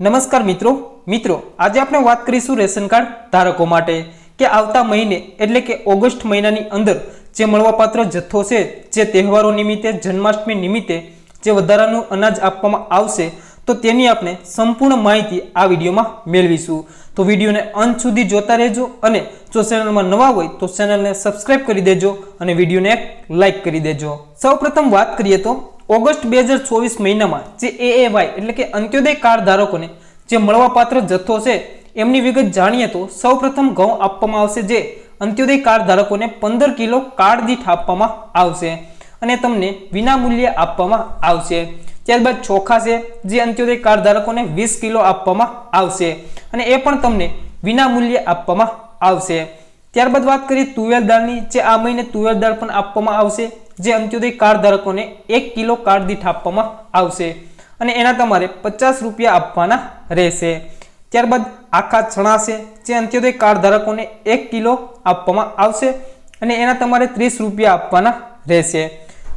નમસ્કાર મિત્રો. મિત્રો, આજે આપણે વાત કરીશું રેશન કાર્ડ ધારકો માટે કે આવતા મહિને એટલે કે ઓગસ્ટ મહિનાની અંદર જે મળવાપાત્ર જથ્થો છે, જે તહેવારો નિમિત્તે, જન્માષ્ટમી નિમિત્તે જે વધારાનું અનાજ આપવામાં આવશે, તો તેની આપણે સંપૂર્ણ માહિતી આ વિડીયોમાં મેળવીશું. તો વિડીયોને અંત સુધી જોતા રહેજો અને જો ચેનલમાં નવા હોય તો ચેનલને સબસ્ક્રાઈબ કરી દેજો અને વિડીયોને એક લાઇક કરી દેજો. સૌપ્રથમ વાત કરીએ તો ઓગસ્ટ બે હજાર ચોવીસ મહિનામાં જે એએવાય એટલે કે અંત્યોદય કાર્ડ ધારકોને જે મળવાપાત્ર જથ્થો છે, એમની વિગત જાણીએ તો સૌપ્રથમ ઘઉં આપવામાં આવશે જે અંત્યોદય કાર્ડ ધારકોને પંદર કિલો કાર્ડ દીઠ આપવામાં આવશે અને તમને વિનામૂલ્યે આપવામાં આવશે. ત્યારબાદ ચોખા છે, જે અંત્યોદય કાર્ડ ધારકોને વીસ કિલો આપવામાં આવશે અને એ પણ તમને વિનામૂલ્યે આપવામાં આવશે. ત્યારબાદ વાત કરીએ તુવેર દાળની, જે આ મહિને તુવેર દાળ પણ આપવામાં આવશે. જે અંત્યોદય કાર્ડ ધારકોને એક કિલો કાર્ડ દીઠ આપવામાં આવશે અને એના તમારે પચાસ રૂપિયા આપવાના રહેશે. ત્યારબાદ આખા ચણા છે જે અંત્યોદય કાર્ડ ધારકોને એક કિલો આપવામાં આવશે અને એના તમારે ત્રીસ રૂપિયા આપવાના રહેશે.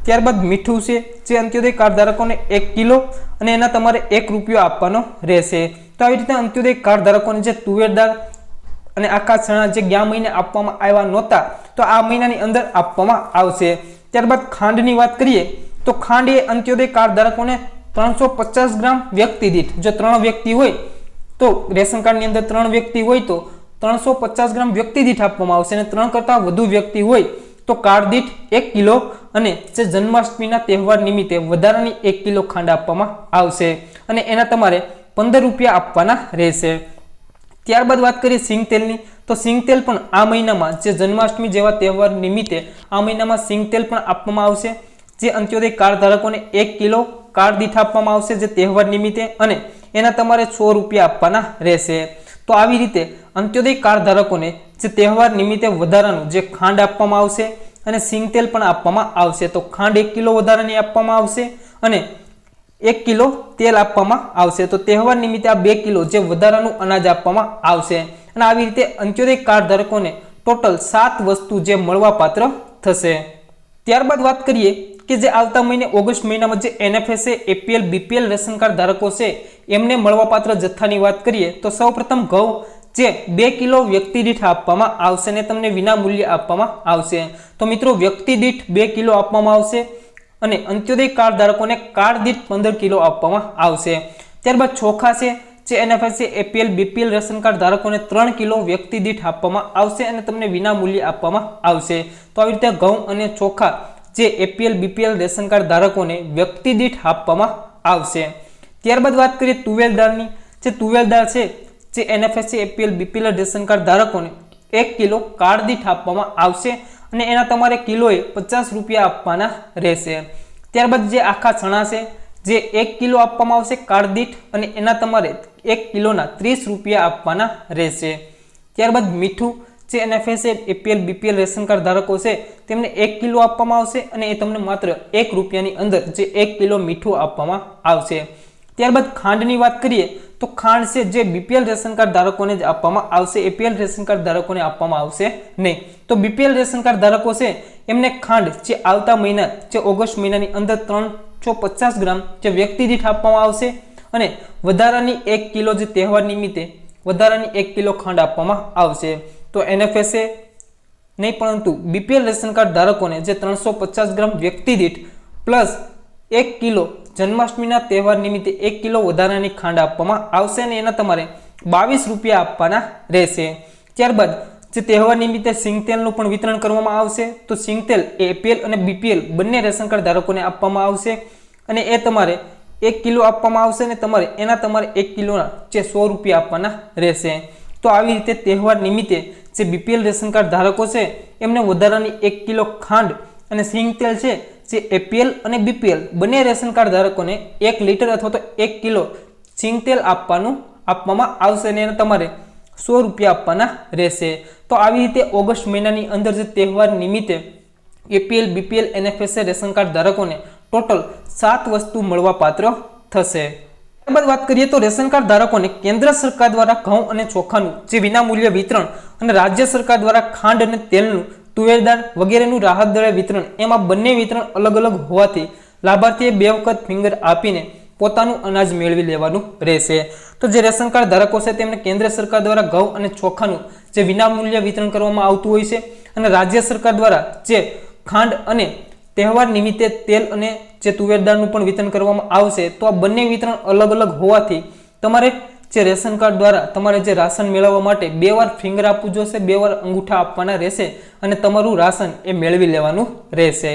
ત્યારબાદ મીઠું છે જે અંત્યોદય કાર્ડ ધારકોને એક કિલો અને એના તમારે એક રૂપિયો આપવાનો રહેશે. તો આવી રીતે અંત્યોદય કાર્ડ ધારકોને જે તુવેર દાળ અને આખા ચણા જે ગયા મહિને આપવામાં આવ્યા નહોતા, તો આ મહિનાની અંદર આપવામાં આવશે. ત્યારબાદ ખાંડની વાત કરીએ, તો ખાંડ એ અંત્યોદય કાર્ડ ધારકોને ત્રણસો પચાસ ગ્રામ વ્યક્તિ દીઠ, જો ત્રણ વ્યક્તિ હોય, તો રેશન કાર્ડની અંદર ત્રણ વ્યક્તિ હોય તો ત્રણસો પચાસ ગ્રામ વ્યક્તિ દીઠ આપવામાં આવશે અને ત્રણ કરતાં વધુ વ્યક્તિ હોય, તો કાર્ડ દીઠ એક કિલો અને જે જન્માષ્ટમીના તહેવાર નિમિત્તે વધારાની એક કિલો ખાંડ આપવામાં આવશે અને એના તમારે પંદર રૂપિયા આપવાના રહેશે. ત્યારબાદ વાત કરીએ સિંગ તેલની તો સિંગ તેલ પણ આ મહિનામાં, જે જન્માષ્ટમી જેવા તહેવાર નિમિત્તે આ મહિનામાં સિંગ તેલ પણ આપવામાં આવશે. જે અંત્યોદય કાર્ડ ધારકોને એક કિલો કાર્ડ દીઠ આપવામાં આવશે જે તહેવાર નિમિત્તે અને એના તમારે સો રૂપિયા આપવાના રહેશે. તો આવી રીતે અંત્યોદય કાર્ડ ધારકોને જે તહેવાર નિમિત્તે વધારાનું જે ખાંડ આપવામાં આવશે અને સિંગ તેલ પણ આપવામાં આવશે. તો ખાંડ એક કિલો વધારાની આપવામાં આવશે અને એક કિલો તેલ આપવામાં આવશે. તો તહેવાર નિમિત્તે આ બે કિલો જે વધારાનું અનાજ આપવામાં આવશે. અને આવી રીતે અંત્યોદય કાર્ડ ધારકોને ટોટલ સાત વસ્તુ જે મળવાપાત્ર થશે. ત્યારબાદ વાત કરીએ કે જે આવતા મહિને ઓગસ્ટ મહિનામાં જે NFSA APL BPL ration card ધારકો છે, એમને મળવાપાત્ર જથ્થાની વાત કરીએ તો સૌપ્રથમ ઘઉં જે બે કિલો વ્યક્તિ દીઠ આપવામાં આવશે અને તમને વિના મૂલ્યે આપવામાં આવશે. તો મિત્રો વ્યક્તિ દીઠ બે કિલો આપવામાં આવશે અને અંત્યોદય કાર્ડ ધારકોને કાર્ડ દીઠ પંદર કિલો આપવામાં આવશે. ત્યારબાદ ચોખા છે જે NFSC APL, BPL ration card ધારકોને ત્રણ કિલો વ્યક્તિ દીઠ આપવામાં આવશે અને તમને વિના મૂલ્યે આપવામાં આવશે. તો આવી રીતે ઘઉં અને ચોખા જે એપીએલ, બીપીએલ રેશન કાર્ડ ધારકોને વ્યક્તિ દીઠ આપવામાં આવશે. ત્યારબાદ વાત કરીએ તુવેલ દાળની. જે તુવેલ દાળ છે, જે NFSC APL, BPL ration card ધારકોને એક કિલો કાર્ડ દીઠ આપવામાં આવશે અને એના તમારે કિલોએ પચાસ રૂપિયા આપવાના રહેશે. ત્યારબાદ જે આખા ચણા છે જે એક કિલો આપવામાં આવશે કાર્ડ દીઠ અને એના તમારે એક કિલોના ત્રીસ રૂપિયા આપવાના રહેશે. ત્યારબાદ મીઠું જે NFSA APL, BPL, ration card ધારકો છે, તેમને એક કિલો આપવામાં આવશે અને એ તમને માત્ર એક રૂપિયાની અંદર જે એક કિલો મીઠું આપવામાં આવશે. ત્યારબાદ ખાંડની વાત કરીએ તો ખાંડ છે જે બીપીએલ રેશન કાર્ડ ધારકોને જ આપવામાં આવશે, એપીએલ રેશન કાર્ડ ધારકોને આપવામાં આવશે નહીં. તો બીપીએલ રેશન કાર્ડ ધારકો છે, એમને ખાંડ જે આવતા મહિના, જે ઓગસ્ટ મહિનાની અંદર ત્રણસો પચાસ ગ્રામ જે વ્યક્તિ દીઠ આપવામાં આવશે અને વધારાની એક કિલો જે તહેવાર નિમિત્તે વધારાની એક કિલો ખાંડ આપવામાં આવશે, તો એનએફએસએ નહીં પરંતુ બીપીએલ રેશન કાર્ડ ધારકોને જે ત્રણસો પચાસ ગ્રામ વ્યક્તિ દીઠ પ્લસ એક કિલો જન્માષ્ટમીના તહેવાર નિમિત્તે એક કિલો વધારાની ખાંડ આપવામાં આવશે અને એના તમારે બાવીસ રૂપિયા આપવાના રહેશે. ત્યારબાદ જે તહેવાર નિમિત્તે સિંગતેલનું પણ વિતરણ કરવામાં આવશે, તો સિંગતેલ, એપીએલ અને બીપીએલ બંને રેશન કાર્ડ ધારકોને આપવામાં આવશે અને એ તમારે એક કિલો આપવામાં આવશે અને તમારે એના તમારે એક કિલોના જે સો રૂપિયા આપવાના રહેશે. તો આવી રીતે તહેવાર નિમિત્તે જે બીપીએલ રેશન કાર્ડ ધારકો છે, એમને વધારાની એક કિલો ખાંડ અને સિંગતેલ છે, જે એપીએલ અને બીપીએલ બંને રેશન કાર્ડ ધારકોને એક લીટર અથવા તો એક કિલો સિંગતેલ આપવાનું આપવામાં આવશે અને તમારે સો રૂપિયા આપવાના રહેશે. તો આવી રીતે ઓગસ્ટ મહિનાની અંદર જે તહેવાર નિમિત્તે APL, BPL NFSA ration card ધારકોને ટોટલ સાત વસ્તુ મળવા પાત્ર થશે. ત્યારબાદ વાત કરીએ તો રેશન કાર્ડ ધારકોને કેન્દ્ર સરકાર દ્વારા ઘઉં અને ચોખાનું જે વિનામૂલ્ય વિતરણ અને રાજ્ય સરકાર દ્વારા ખાંડ અને તેલનું તુવેરદાર વગેરેનું રાહત દરે વિતરણ, એમાં બંને વિતરણ અલગ અલગ હોવાથી લાભાર્થીએ બે વખત ફિંગર આપીને પોતાનું અનાજ મેળવી લેવાનું રહેશે. તો જે રેશન કાર્ડ ધારકો છે, તેમને કેન્દ્ર સરકાર દ્વારા ઘઉં અને ચોખાનું જે વિનામૂલ્ય વિતરણ કરવામાં આવતું હોય છે અને રાજ્ય સરકાર દ્વારા જે ખાંડ અને તહેવાર નિમિત્તે તેલ અને જે તુવેરદાળનું પણ વિતરણ કરવામાં આવશે, તો આ બંને વિતરણ અલગ અલગ હોવાથી તમારે જે રેશન કાર્ડ દ્વારા તમારે જે રાશન મેળવવા માટે બે વાર ફિંગર આપવું જોશે, બે વાર અંગૂઠા આપવાના રહેશે અને તમારું રાશન એ મેળવી લેવાનું રહેશે.